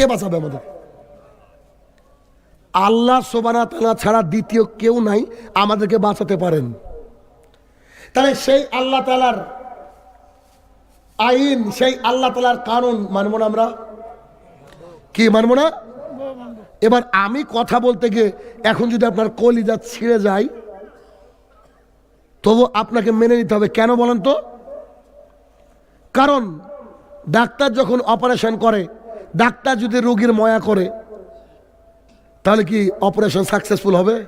কে বাঁচাবে আমাদের? আল্লাহ সোবানা তালা ছাড়া দ্বিতীয় কেউ নাই আমাদেরকে বাঁচাতে পারেন। তাহলে সেই আল্লাহ তালার আইন, সেই আল্লাহ তালার কারণ মানব না আমরা? কি মানব না? এবার আমি কথা বলতে গিয়ে এখন যদি আপনার কলিজা ছিঁড়ে যায়, তবু আপনাকে মেনে নিতে হবে। কেন বলেন তো? কারণ ডাক্তার যখন অপারেশন করে ডাক্তার যদি রোগীর ময়া করে, তাহলে কি অপারেশন সাকসেসফুল হবে?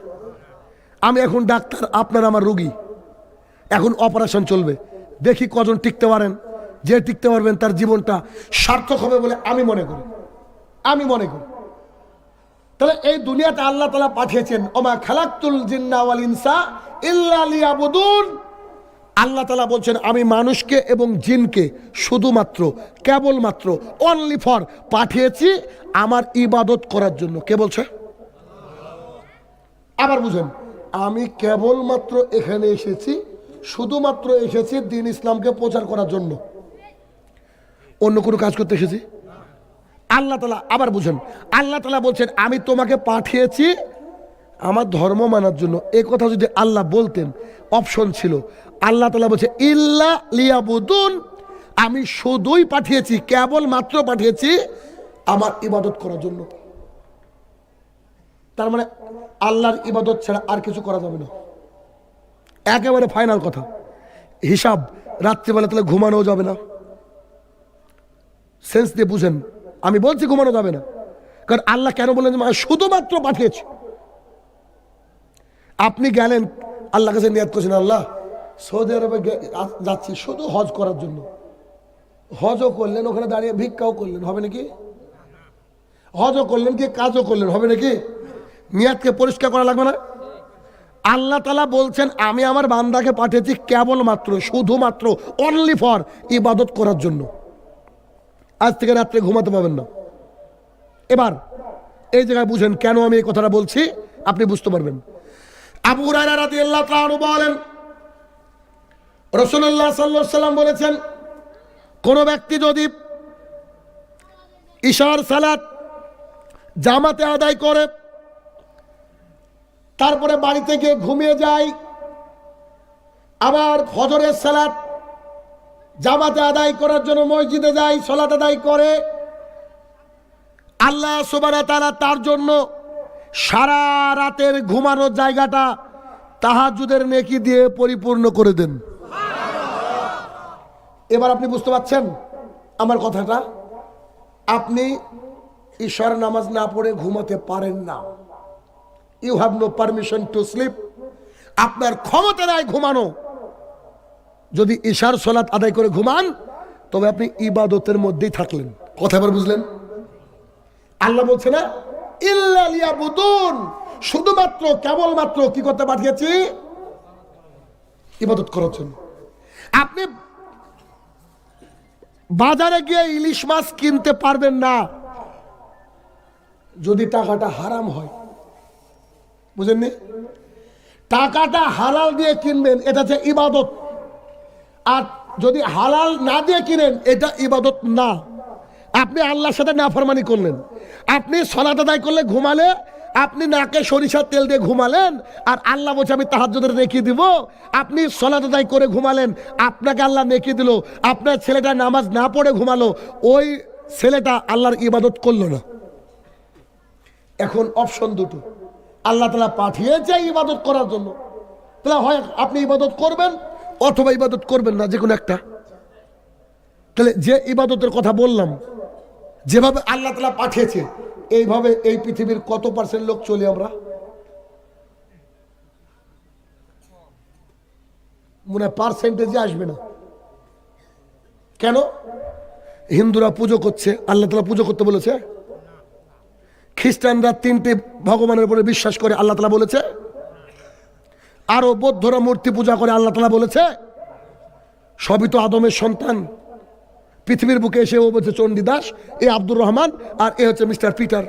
আমি এখন ডাক্তার, আপনার আমার রোগী। এখন অপারেশন চলবে। দেখি কজন টিকতে পারেন। যে টিকতে পারবেন, তার জীবনটা সার্থক হবে বলে আমি মনে করি। আমি মনে করি। তাহলে এই দুনিয়াতে আল্লাহ তালা পাঠিয়েছেন, ওমা খালাক্তুল জিন্না ওয়াল ইনসা ইল্লা লিয়াবুদুন। আল্লাহ তালা বলছেন, আমি মানুষকে এবং জিনকে শুধুমাত্র, কেবলমাত্র অনলি ফর পাঠিয়েছি আমার ইবাদত করার জন্য। কে বলছে? আবার বুঝেন, আমি কেবলমাত্র এখানে এসেছি, শুধুমাত্র এসেছি দিন ইসলামকে প্রচার করার জন্য। অন্য কোনো কাজ করতে এসেছি? আল্লাহ তালা আবার বুঝেন, আল্লাহ তালা বলছেন, আমি তোমাকে পাঠিয়েছি আমার ধর্ম মানার জন্য এ কথা যদি আল্লাহ বলতেন অপশন ছিল। আল্লাহ তালা বলছে, ইল্লা লিয়াবুদুন, আমি শুধুই পাঠিয়েছি, কেবল মাত্র পাঠিয়েছি আমার ইবাদত করার জন্য। তার মানে আল্লাহর ইবাদত ছাড়া আর কিছু করা যাবে না। একেবারে ফাইনাল কথা। হিসাব, রাত্রিবেলা তাহলে ঘুমানোও যাবে না। সেন্স দিয়ে বুঝেন, আমি বলছি ঘুমানো যাবে না। কারণ আল্লাহ কেন বললেন যে শুধুমাত্র পাঠিয়েছি? আপনি গেলেন আল্লাহ কাছে নিয়াদ করছেন, আল্লাহ, সৌদি আরবে যাচ্ছি শুধু হজ করার জন্য। হজও করলেন, ওখানে দাঁড়িয়ে ভিক্ষাও করলেন, হবে নাকি? হজও করলেন কি, কাজও করলেন, হবে নাকি? নিয়াদকে পরিষ্কার করা লাগবে না? আল্লাহ তালা বলছেন, আমি আমার বান্দাকে পাঠিয়েছি কেবলমাত্র, শুধুমাত্র অনলি ফর ইবাদত করার জন্য। আজ থেকে রাত্রে ঘুমাতে পাবেন না। এবার, এই জায়গায় বুঝেন কেন আমি এই কথাটা বলছি, আপনি বুঝতে পারবেন। আবু তাআলা বলেন সাল্লাল্লাহু সাল্লাম বলেছেন, কোন ব্যক্তি যদি ঈশার সালাত জামাতে আদায় করে, তারপরে বাড়িতে গিয়ে ঘুমিয়ে যায়, আবার ফজরের সালাত জামাতে আদায় করার জন্য মসজিদে যায়, সলাত আদায় করে, আল্লাহ সুবানা তারা তার জন্য সারা রাতের ঘুমানোর জায়গাটা তাহাজুদের নেকি দিয়ে পরিপূর্ণ করে দেন। এবার আপনি বুঝতে পারছেন আমার কথাটা? আপনি ঈশ্বর নামাজ না পড়ে ঘুমাতে পারেন না। You have no permission to sleep আপনার ক্ষমতা নাই ঘুমানো। যদি ঈশার সলাৎ আদায় করে ঘুমান, তবে আপনি ইবাদতের মধ্যেই থাকলেন। কথা এবার বুঝলেন? আল্লাহ বলছে না ইল্লা লিয়াবুদুন। শুধুমাত্র, কেবলমাত্র কি করতে পাঠিয়েছি? ইবাদত করার জন্য। আপনি বাজারে গিয়ে ইলিশ মাছ কিনতে পারবেন না। যদি টাকাটা হারাম হয়। বুঝেননি? টাকাটা হালাল দিয়ে কিনবেন, এটা হচ্ছে ইবাদত। আর যদি হালাল না দিয়ে কিনেন, এটা ইবাদত না। আপনি আল্লাহর সাথে নাফরমানি করলেন। আপনি সলাত আদায় করলে ঘুমালে, আপনি নাকে সরিষার তেল দিয়ে ঘুমালেন, আর আল্লাহ বলছে, আমি তাহাজ্জুদের নেকি দিব। আপনি সলাত আদায় করে ঘুমালেন, আপনাকে আল্লাহ নেকি দিল। আপনার ছেলেটা নামাজ না পড়ে ঘুমালো, ওই ছেলেটা আল্লাহর ইবাদত করল না। এখন অপশন দুটো। আল্লাহ তালা পাঠিয়েছে ইবাদত করার জন্য। তাহলে হয়, আপনি ইবাদত করবেন অথবা ইবাদত করবেন না, যে কোনো একটা। তাহলে যে ইবাদতের কথা বললাম, যেভাবে আল্লাহ তালা পাঠিয়েছে, এইভাবে এই পৃথিবীর কত পার্সেন্ট লোক চলি আমরা? মনে হয় পার্সেন্টেজে আসবে না। কেন? হিন্দুরা পুজো করছে, আল্লাহ তালা পুজো করতে বলেছে। খ্রিস্টানরা তিনটে ভগবানের উপরে বিশ্বাস করে, আল্লাহ তালা বলেছে। আরও বৌদ্ধরা মূর্তি পূজা করে, আল্লাহ তালা বলেছে। সবই তো আদমের সন্তান। পৃথিবীর বুকে এসে ও বলছে চণ্ডীদাস এ আব্দুর রহমান আর এ হচ্ছে মিস্টার পিটার।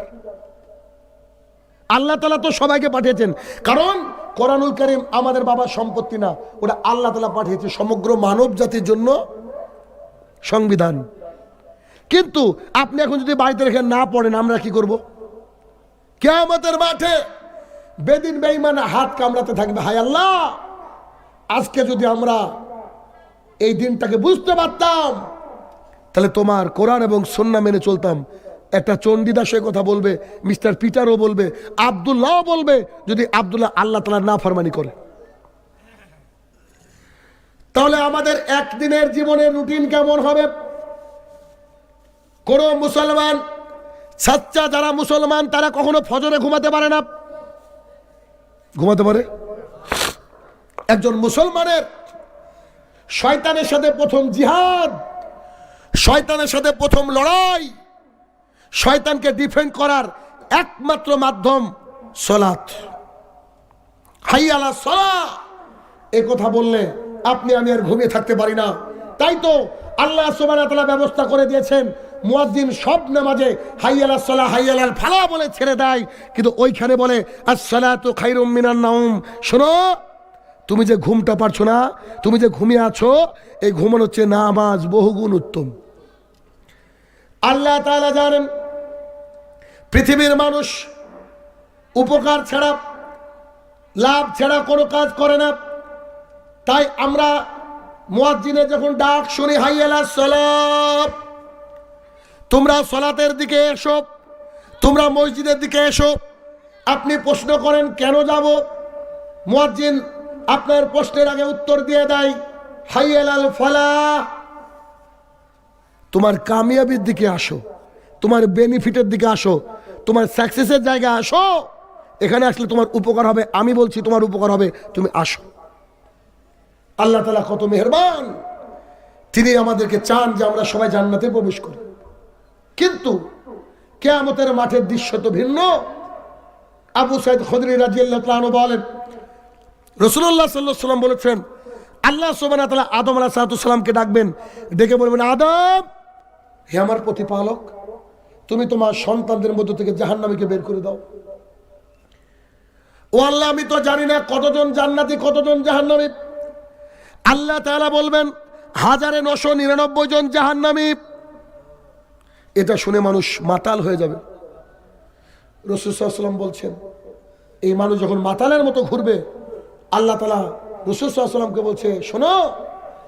আল্লাহ তালা তো সবাইকে পাঠিয়েছেন। কারণ কোরআনুল করিম আমাদের বাবার সম্পত্তি না, ওটা আল্লাহ তালা পাঠিয়েছে সমগ্র মানব জাতির জন্য সংবিধান। কিন্তু আপনি এখন যদি বাড়িতে রেখে না পড়েন, আমরা কি করব? কেয়ামতের মাঠে বেদিন বেইমান হাত কামড়াতে থাকবে। হায় আল্লাহ! আজকে যদি আমরা এই দিনটাকে বুঝতে পারতাম তাহলে তোমার কোরআন এবং সন্না মেনে চলতাম। একটা চণ্ডীদাসের কথা বলবে, মিস্টার পিটারও বলবে আবদুল্লাহ বলবে, যদি আবদুল্লাহ আল্লাহ তালা না ফরমানি করে। তাহলে আমাদের একদিনের জীবনের রুটিন কেমন হবে? কোন মুসলমান সাচ্চা যারা মুসলমান, তারা কখনো ফজরে ঘুমাতে পারে না। ঘুমাতে পারে? একজন মুসলমানের শয়তানের সাথে প্রথম জিহাদ। শয়তানের সাথে প্রথম লড়াই। শয়তানকে ডিফেন্ড করার একমাত্র মাধ্যম সলাৎ। হাই আলা সলা এ কথা বললে আপনি আমি আর ঘুমিয়ে থাকতে পারি না। তাই তো আল্লাহ সুবাহ ব্যবস্থা করে দিয়েছেন, মুয়াজ্জিন সব নামাজে হাইয়ালা সলা হাইয়ালাল ফালা বলে ছেড়ে দেয়। কিন্তু ওইখানে বলে আসসালা তো খাইরুম মিনান নাউম শোনো, তুমি যে ঘুমটা পারছ না, তুমি যে ঘুমিয়ে আছো, এই ঘুমানো হচ্ছে নামাজ বহুগুণ উত্তম। আল্লাহ তাআলা জানেন, পৃথিবীর মানুষ উপকার ছাড়া, লাভ ছাড়া কোনো কাজ করে না। তাই আমরা মুয়াজ্জিনে যখন ডাক শুনি হাইয়ালা সলাপ তোমরা সলাতের দিকে এসো, তোমরা মসজিদের দিকে এসো, আপনি প্রশ্ন করেন, কেন যাব? মুয়াজ্জিন আপনার প্রশ্নের আগে উত্তর দিয়ে দেয় হাইয়ালাল ফলা তোমার কামিয়াবির দিকে আসো, তোমার বেনিফিটের দিকে আসো, তোমার সাকসেসের জায়গায় আসো। এখানে আসলে তোমার উপকার হবে, আমি বলছি তোমার উপকার হবে, তুমি আসো। আল্লাহ তালা কত মেহরবান। তিনি আমাদেরকে চান যে আমরা সবাই জান্নাতে প্রবেশ করি। কিন্তু কেয়ামতের মাঠের দৃশ্য তো ভিন্ন। আবু সাইদ খদরি রাজি আল্লাহ বলেন রসুল্লাহ সাল্লাহ সাল্লাম বলেছেন, আল্লাহ সোবানা আদম আলাহ সালাতামকে ডাকবেন, ডেকে বলবেন, আদম হে আমার প্রতিপালক, তুমি তোমার সন্তানদের মধ্য থেকে জাহান্নামীকে বের করে দাও। ও আল্লাহ, আমি তো জানি না কতজন জান্নাতি, কতজন জাহান্নামী। আল্লাহ তাআলা বলবেন, হাজারে নশো নিরানব্বই জন জাহান্নামী। এটা শুনে মানুষ মাতাল হয়ে যাবে। রসুলাম বলছেন, এই মানুষ যখন মাতালের মতো ঘুরবে, আল্লাহ তালা রসুলামকে বলছে, শোনো,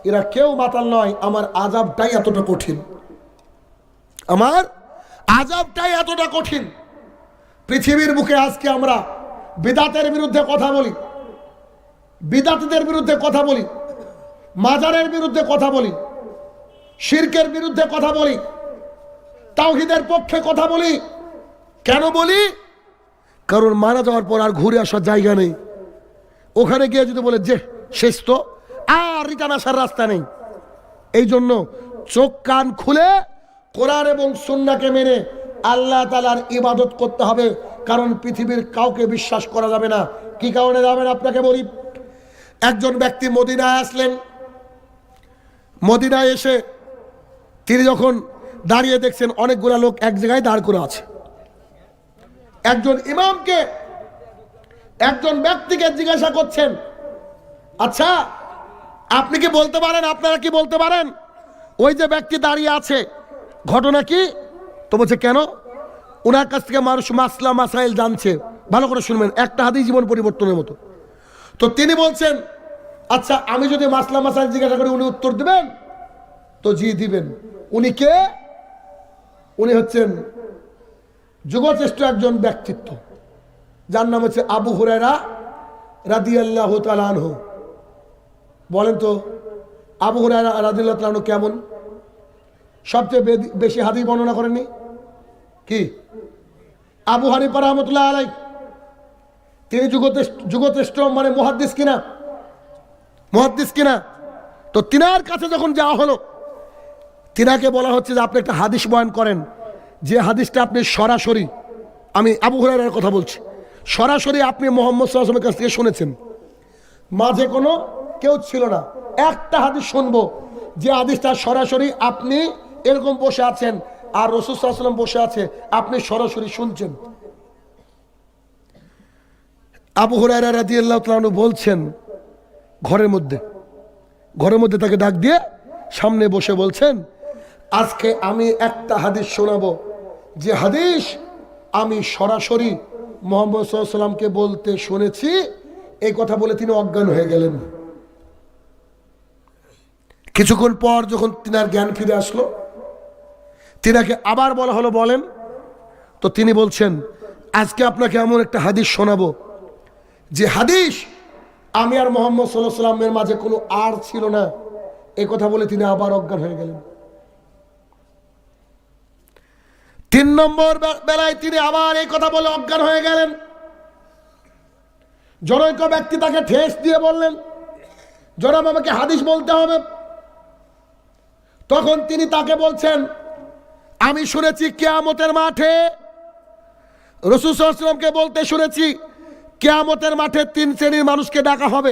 এরা কেউ মাতাল নয়, আমার আজাবটাই এতটা কঠিন। আমার আজাবটাই এতটা কঠিন। পৃথিবীর বুকে আজকে আমরা বিদাতের বিরুদ্ধে কথা বলি, বিদাতদের বিরুদ্ধে কথা বলি, মাজারের বিরুদ্ধে কথা বলি, শির্কের বিরুদ্ধে কথা বলি, তাওহিদের পক্ষে কথা বলি। কেন বলি? কারণ মারা যাওয়ার পর আর ঘুরে আসার জায়গা নেই। ওখানে গিয়ে যদি বলে যে শেষ তো। আর রিটার্ন আসার রাস্তা নেই। এই জন্য চোখ কান খুলে কোরআন এবং সুন্নাকে মেনে আল্লাহ তালার ইবাদত করতে হবে, কারণ পৃথিবীর কাউকে বিশ্বাস করা যাবে না। কি কারণে যাবেন আপনাকে বলি? একজন ব্যক্তি মদিনায় আসলেন। মদিনায় এসে তিনি যখন দাঁড়িয়ে দেখছেন, অনেকগুলা লোক এক জায়গায় দাঁড় করে আছে। একজন ইমামকে একজন ব্যক্তিকে জিজ্ঞাসা করছেন আচ্ছা আপনি কি বলতে পারেন? আপনারা কি বলতে পারেন? ওই যে ব্যক্তি দাঁড়িয়ে আছে ঘটনা কি? তো বলছে, কেন? ওনার কাছ থেকে মানুষ মাসলা মাসাইল জানছে। ভালো করে শুনবেন, একটা হাতেই জীবন পরিবর্তনের মতো। তো তিনি বলছেন আচ্ছা আমি যদি মাসলা মাসাইল জিজ্ঞাসা করি, উনি উত্তর দিবেন? তো জি দিবেন। উনি কে? উনি হচ্ছেন যুগশ্রেষ্ঠ একজন ব্যক্তিত্ব। যার নাম হচ্ছে আবু হুরায়রা রাদি আল্লাহ তালানহ বলেন তো, আবু হুরায়রা রাদিল্লাহ তালানহ কেমন? সবচেয়ে বেশি হাদিস বর্ণনা করেননি? কি? আবু হানিফা রহমতুল্লাহ আলাই তিনি যুগতেষ্ট মানে মহাদ্দিস কিনা? মহাদ্দিস কিনা? তো তিনার কাছে যখন যাওয়া হলো, তিনাকে বলা হচ্ছে যে আপনি একটা হাদিস বয়ন করেন। যে হাদিসটা আপনি সরাসরি, আমি আবু হুরায়রার কথা বলছি, সরাসরি আপনি মোহাম্মদ সাল্লামের কাছ থেকে শুনেছেন। মাঝে কোনো কেউ ছিল না। একটা হাদিস শুনব, যে হাদিসটা সরাসরি আপনি এরকম বসে আছেন, আর রসুল সাল্লাম বসে আছে, আপনি সরাসরি শুনছেন। আবু তাআলা বলছেন, ঘরের মধ্যে ঘরের মধ্যে তাকে ডাক দিয়ে সামনে বসে বলছেন, আজকে আমি একটা হাদিস শোনাবো, যে হাদিস আমি সরাসরি মোহাম্মদ সাল্লামকে বলতে শুনেছি, এই কথা বলে তিনি অজ্ঞান হয়ে গেলেন। কিছুক্ষণ পর যখন তিনার জ্ঞান ফিরে আসলো তিনাকে আবার বলা হলো, বলেন। তো তিনি বলছেন, আজকে আপনাকে এমন একটা হাদিস শোনাবো, যে হাদিস আমি আর মোহাম্মদ সাল্লাহ সাল্লামের মাঝে কোনো আর ছিল না। এ কথা বলে তিনি আবার অজ্ঞান হয়ে গেলেন। তিন নম্বর বেলায় তিনি আবার এই কথা বলে অজ্ঞান হয়ে গেলেন। জনৈক ব্যক্তি তাকে ঠেস দিয়ে বললেন, জনাব, আমাকে হাদিস বলতে হবে। তখন তিনি তাকে বলছেন আমি শুনেছি কেয়ামতের মাঠে রসুলামকে বলতে শুনেছি, কেয়ামতের মাঠে তিন শ্রেণির মানুষকে ডাকা হবে।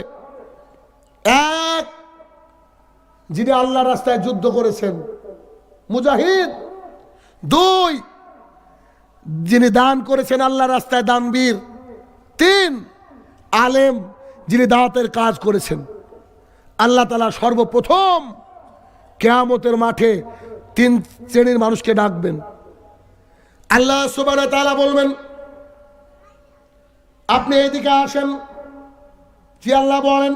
এক, যিনি আল্লাহ রাস্তায় যুদ্ধ করেছেন, মুজাহিদ। দুই, যিনি দান করেছেন আল্লাহ রাস্তায় দানবীর। তিন, আলেম যিনি দাওয়াতের কাজ করেছেন। আল্লাহ তালা সর্বপ্রথম কেয়ামতের মাঠে তিন শ্রেণির মানুষকে ডাকবেন। আল্লাহ সুবাহ তালা বলবেন, আপনি এইদিকে আসেন, জি আল্লাহ বলেন,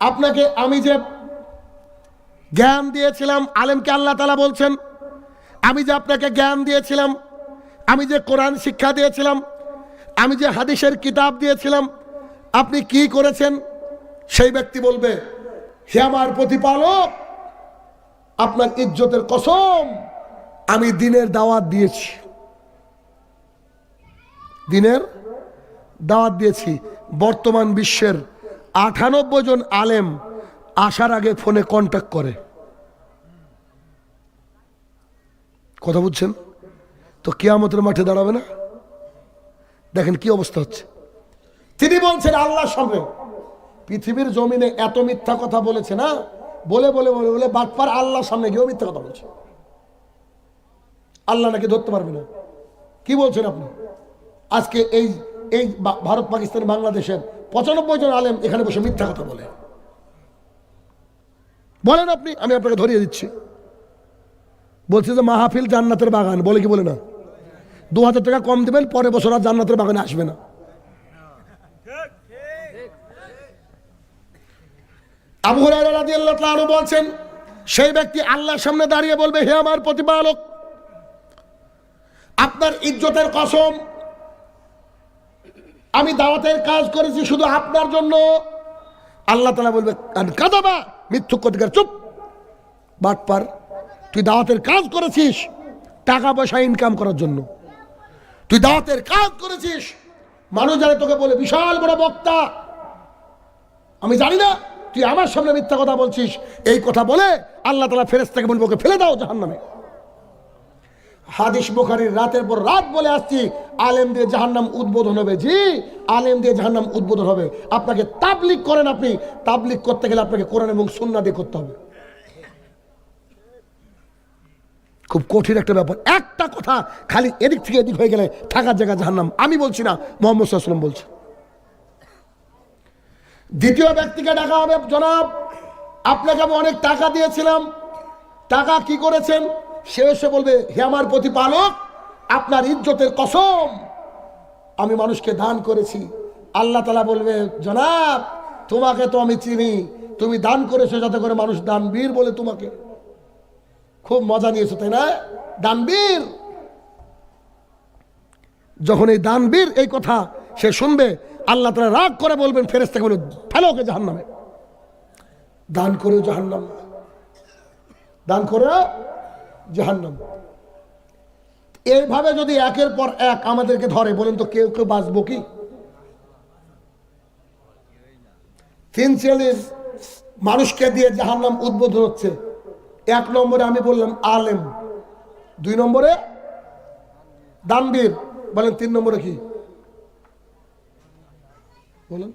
আপনাকে আমি যে জ্ঞান দিয়েছিলাম, আলেমকে আল্লাহ তালা বলছেন, আমি যে আপনাকে জ্ঞান দিয়েছিলাম, আমি যে কোরআন শিক্ষা দিয়েছিলাম, আমি যে হাদিসের কিতাব দিয়েছিলাম, আপনি কি করেছেন? সেই ব্যক্তি বলবে, হে আমার প্রতিপালক আপনার ইজ্জতের কসম, আমি দিনের দাওয়াত দিয়েছি। দিনের দাওয়াত দিয়েছি। বর্তমান বিশ্বের আটানব্বই জন আলেম আসার আগে ফোনে কন্ট্যাক্ট করে। কথা বুঝছেন? তো কিয়ামতের মাঠে দাঁড়াবে না? দেখেন কি অবস্থা হচ্ছে। তিনি বলছেন, আল্লাহর সামনে। পৃথিবীর জমিনে এত মিথ্যা কথা বলেছে না বলে বলে বলে বলে বাটপার আল্লাহর সামনে গিয়েও মিথ্যা কথা বলছে। আল্লাহ নাকি ধরতে পারবে না। কি বলছেন আপনি? আজকে এই এই ভারত, পাকিস্তান, বাংলাদেশের পঁচানব্বই জন আলেম এখানে বসে মিথ্যা কথা বলে। বলেন আপনি, আমি আপনাকে ধরিয়ে দিচ্ছি। বলছে যে মাহফিল জান্নাতের বাগান, বলে কি বলে না? দু হাজার টাকা কম দেবেন, পরের বছর আর জান্নাতের বাগানে আসবে না। আবু তাআলা আনহু বলছেন, সেই ব্যক্তি আল্লাহর সামনে দাঁড়িয়ে বলবে, হে আমার প্রতিপালক, আপনার ইজ্জতের কসম, আমি দাওয়াতের কাজ করেছি শুধু আপনার জন্য। আল্লাহ তালা বলবে কাদাবা, মিথ্যুক কতিকার চুপ। বাটপার তুই দাওয়াতের কাজ করেছিস টাকা পয়সা ইনকাম করার জন্য। তুই দাওয়াতের কাজ করেছিস, মানুষ জানে তোকে বলে, বিশাল বড় বক্তা। আমি জানি না। তুই আমার সামনে মিথ্যা কথা বলছিস, এই কথা বলে আল্লাহ তালা ফেরেস্তাকে বলব ওকে ফেলে দাও জাহান নামে হাদিস বুখারির রাতের পর রাত বলে আসছি, আলেম দিয়ে জাহান্নাম উদ্বোধন হবে। জি, আলেম দিয়ে জাহান্নাম উদ্বোধন হবে। আপনাকে তাবলিক করেন আপনি তাবলিক করতে গেলে আপনাকে কোরআন এবং সুন্না দিয়ে করতে হবে। খুব কঠিন একটা ব্যাপার। একটা কথা খালি এদিক থেকে এদিক হয়ে গেলে থাকার জায়গা জাহান্নাম। আমি বলছি না, মোহাম্মদ সাল্লাম বলছে। দ্বিতীয় ব্যক্তিকে ডাকা হবে, জনাব। আপনাকে আমি অনেক টাকা দিয়েছিলাম। টাকা কি করেছেন? সে এসে বলবে, হে আমার প্রতিপালক, আপনার ইজ্জতের কসম। আমি মানুষকে দান করেছি। আল্লাহ তালা বলবে, জনাব, তোমাকে তো আমি চিনি। তুমি দান করেছ যাতে করে মানুষ দানবীর বলে তোমাকে। খুব মজা নিয়েছো, তাই না? দানবীর। যখন এই দানবীর এই কথা সে শুনবে আল্লাহ তারা রাগ করে বলবেন ফেরেস্তাকে বলে ফেলো ওকে জাহান নামে দান করেও জাহান্নাম। দান করে জাহান্নাম। এইভাবে যদি একের পর এক আমাদেরকে ধরে, বলেন তো কেউ কেউ বাঁচবো কি? মানুষকে দিয়ে জাহান্নাম উদ্বোধন হচ্ছে। এক নম্বরে আমি বললাম, আলেম। দুই নম্বরে দানবীর। বলেন, তিন নম্বরে কি? বলেন।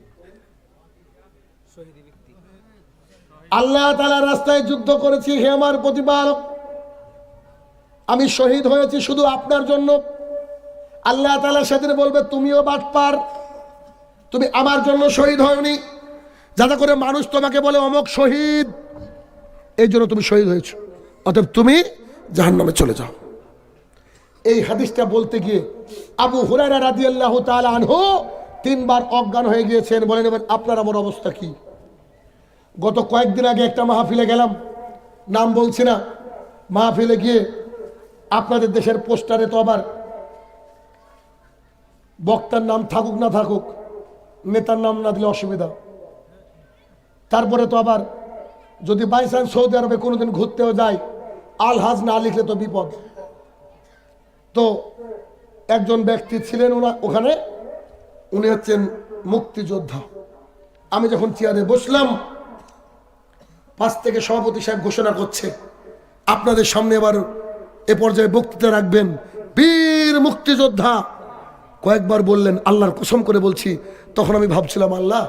আল্লাহ তালা রাস্তায় যুদ্ধ করেছি হে আমার প্রতিপালক। আমি শহীদ হয়েছি শুধু আপনার জন্য। আল্লাহ তালা সেদিন বলবে তুমিও বাটপার তুমি আমার জন্য শহীদ হয়নি যাতে করে মানুষ তোমাকে বলে অমক শহীদ। এই জন্য তুমি শহীদ হয়েছ। অতএব তুমি জাহান্নামে চলে যাও। এই হাদিসটা বলতে গিয়ে আবু হুরায়রা রাদিয়াল্লাহু তাআলা আনহু তিনবার অজ্ঞান হয়ে গিয়েছেন। বলে নেবেন আপনার আমার অবস্থা কি? গত কয়েকদিন আগে একটা মাহফিলে গেলাম। নাম বলছি না। মাহফিলে গিয়ে আপনাদের দেশের পোস্টারে তো আবার বক্তার নাম থাকুক না থাকুক, নেতার নাম না দিলে অসুবিধা। তারপরে তো আবার যদি বাই চান্স সৌদি আরবে কোনোদিন ঘুরতেও যায় আল হাজ না লিখলে তো বিপদ। তো একজন ব্যক্তি ছিলেন ওনা ওখানে উনি হচ্ছেন মুক্তিযোদ্ধা। আমি যখন চেয়ারে বসলাম, পাঁচ থেকে সভাপতি সাহেব ঘোষণা করছে, আপনাদের সামনে এবার এ পর্যায়ে বক্তৃতা রাখবেন। বীর মুক্তিযোদ্ধা। কয়েকবার বললেন, আল্লাহর কসম করে বলছি, তখন আমি ভাবছিলাম, আল্লাহ,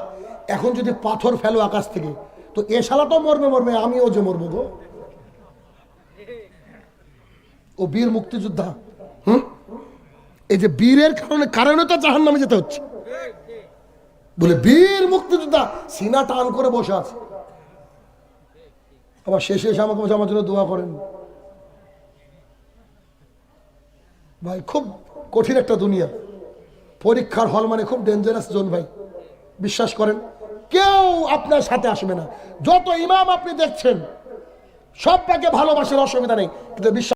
এখন যদি পাথর ফেলো আকাশ থেকে, তো এ শালা তো মরবে মরবে, আমিও যে মরবো গো। ও বীর মুক্তিযোদ্ধা, হুম? এই যে বীরের কারণে কারণে তো জাহান নামে যেতে হচ্ছে। বলে, বীর মুক্তিযোদ্ধা, সিনা টান করে বসে আছে। আবার শেষে এসে আমাকে বলছে, আমার জন্য দোয়া করেন। ভাই, খুব কঠিন একটা দুনিয়া। পরীক্ষার হল মানে খুব ডেঞ্জারাস জোন ভাই। বিশ্বাস করেন, কেউ আপনার সাথে আসবে না। যত ইমাম আপনি দেখছেন সব সবটাকে ভালোবাসার অসুবিধা নেই। কিন্তু বিশ্বাস